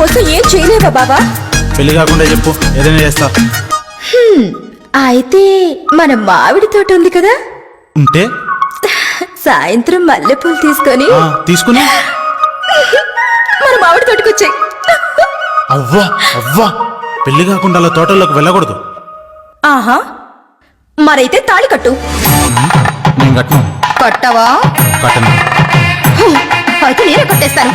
కోసం ఏం చేయలేవా బాబా? పెళ్ళి కాకుండా చెప్పు ఏదైనా చేస్తా. అయితే మన మామిడి తోట ఉంది కదా? ఉంటే? సాయంత్రం మల్లెపూలు తీసుకొని తీసుకుని? మన మామిడి తోటకు వచ్చాయి అవ్వా అవ్వా. పెళ్ళి కాకుండా అలా తోటల్లోకి వెళ్ళకూడదు. ఆహా మరైతే తాళి కట్టు. నేను కట్టను. కట్టవా? కట్టను. అయితే నేనే కట్టేస్తాను.